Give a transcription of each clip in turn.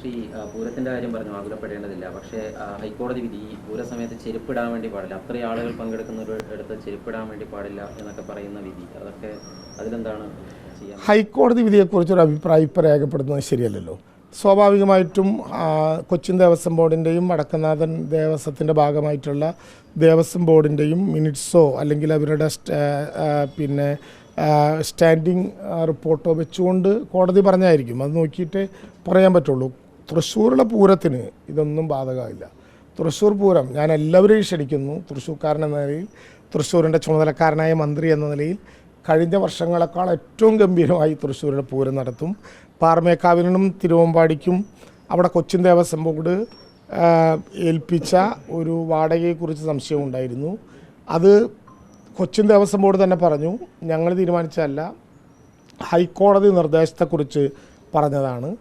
ശ്രീ പൂരത്തിന്റെ കാര്യം പറഞ്ഞു ആകുലപ്പെടേണ്ടതില്ല. പക്ഷേ ഹൈക്കോടതി വിധി ഈ പൂരസമയത്ത് ചെരുപ്പിടാൻ വേണ്ടി പാടില്ല. അത്രയും ആളുകൾ പങ്കെടുക്കുന്ന ഒരു ഇടത്ത് ചെരുപ്പിടാൻ വേണ്ടി പാടില്ല എന്നൊക്കെ പറയുന്ന വിധി. അതൊക്കെ അതിലെന്താണ് ഹൈക്കോടതി വിധിയെക്കുറിച്ചൊരു അഭിപ്രായം ഇപ്പോൾ രേഖപ്പെടുത്തുന്നത് ശരിയല്ലല്ലോ. സ്വാഭാവികമായിട്ടും കൊച്ചിൻ ദേവസ്വം ബോർഡിന്റെയും വടക്കനാഥൻ ദേവസ്വത്തിന്റെ ഭാഗമായിട്ടുള്ള ദേവസ്വം ബോർഡിന്റെയും മിനിറ്റ്സോ അല്ലെങ്കിൽ അവരുടെ പിന്നെ സ്റ്റാൻഡിങ് റിപ്പോർട്ടോ വെച്ചുകൊണ്ട് കോടതി പറഞ്ഞായിരിക്കും. അത് നോക്കിയിട്ട് പറയാൻ പറ്റുള്ളൂ. തൃശ്ശൂരിലെ പൂരത്തിന് ഇതൊന്നും ബാധകമില്ല തൃശ്ശൂർ പൂരം ഞാൻ എല്ലാവരെയും ക്ഷണിക്കുന്നു. തൃശ്ശൂർക്കാരൻ എന്ന നിലയിൽ തൃശ്ശൂരിന്റെ ചുമതലക്കാരനായ മന്ത്രി എന്ന നിലയിൽ കഴിഞ്ഞ വർഷങ്ങളെക്കാൾ ഏറ്റവും ഗംഭീരമായി തൃശ്ശൂരിലെ പൂരം നടത്തും. പാറമേക്കാവിനും തിരുവമ്പാടിക്കും അവിടെ കൊച്ചിൻ ദേവസ്വം ബോർഡ് ഏൽപ്പിച്ച ഒരു വാടകയെക്കുറിച്ച് സംശയമുണ്ടായിരുന്നു അത് കൊച്ചിൻ ദേവസ്വം ബോർഡ് തന്നെ പറഞ്ഞു. ഞങ്ങൾ തീരുമാനിച്ചതല്ല ഹൈക്കോടതി നിർദ്ദേശത്തെക്കുറിച്ച് പറഞ്ഞതാണ്.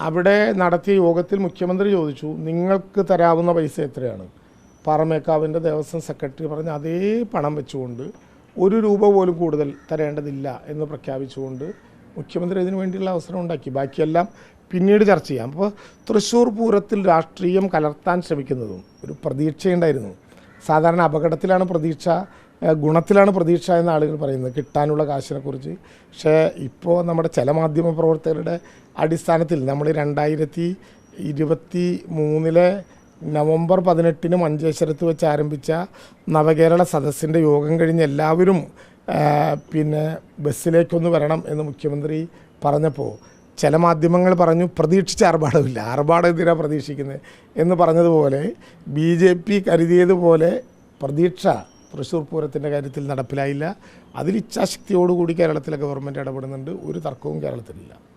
അവിടെ നടത്തിയ യോഗത്തിൽ മുഖ്യമന്ത്രി ചോദിച്ചു നിങ്ങൾക്ക് തരാവുന്ന പൈസ എത്രയാണ്? പാറമേക്കാവിന്റെ ദേവസ്വം സെക്രട്ടറി പറഞ്ഞ അതേ പണം വെച്ചുകൊണ്ട് ഒരു രൂപ പോലും കൂടുതൽ തരേണ്ടതില്ല എന്ന് പ്രഖ്യാപിച്ചുകൊണ്ട് മുഖ്യമന്ത്രി ഇതിനു വേണ്ടിയുള്ള അവസരം ഉണ്ടാക്കി. ബാക്കിയെല്ലാം പിന്നീട് ചർച്ച ചെയ്യാം. അപ്പോൾ തൃശ്ശൂർ പൂരത്തിൽ രാഷ്ട്രീയം കലർത്താൻ ശ്രമിക്കുന്നതും ഒരു പ്രതീക്ഷയുണ്ടായിരുന്നു. സാധാരണ അപകടത്തിലാണ് പ്രതീക്ഷ. ഗുണത്തിലാണ് പ്രതീക്ഷ എന്ന് ആളുകൾ പറയുന്നത്. കിട്ടാനുള്ള കാശിനെക്കുറിച്ച്. പക്ഷേ ഇപ്പോൾ നമ്മുടെ ചില മാധ്യമ പ്രവർത്തകരുടെ അടിസ്ഥാനത്തിൽ നമ്മൾ രണ്ടായിരത്തി ഇരുപത്തി മൂന്നിലെ നവംബർ പതിനെട്ടിന് മഞ്ചേശ്വരത്ത് വെച്ച് ആരംഭിച്ച നവകേരള സദസ്സിന്റെ യോഗം കഴിഞ്ഞ് എല്ലാവരും പിന്നെ ബസ്സിലേക്കൊന്ന് വരണം എന്ന് മുഖ്യമന്ത്രി പറഞ്ഞപ്പോൾ ചില മാധ്യമങ്ങൾ പറഞ്ഞു പ്രതീക്ഷിച്ച ആർഭാടമില്ല. ആർഭാടം എന്തിനാണ് പ്രതീക്ഷിക്കുന്നത് എന്ന് പറഞ്ഞതുപോലെ ബി ജെ പി കരുതിയതുപോലെ പ്രതീക്ഷ തൃശ്ശൂർ പൂരത്തിന്റെ കാര്യത്തിൽ നടപ്പിലായില്ല. അതിൽ ഇച്ഛാശക്തിയോടുകൂടി കേരളത്തിലെ ഗവൺമെന്റ് ഇടപെടുന്നുണ്ട്. ഒരു തർക്കവും കേരളത്തിലില്ല.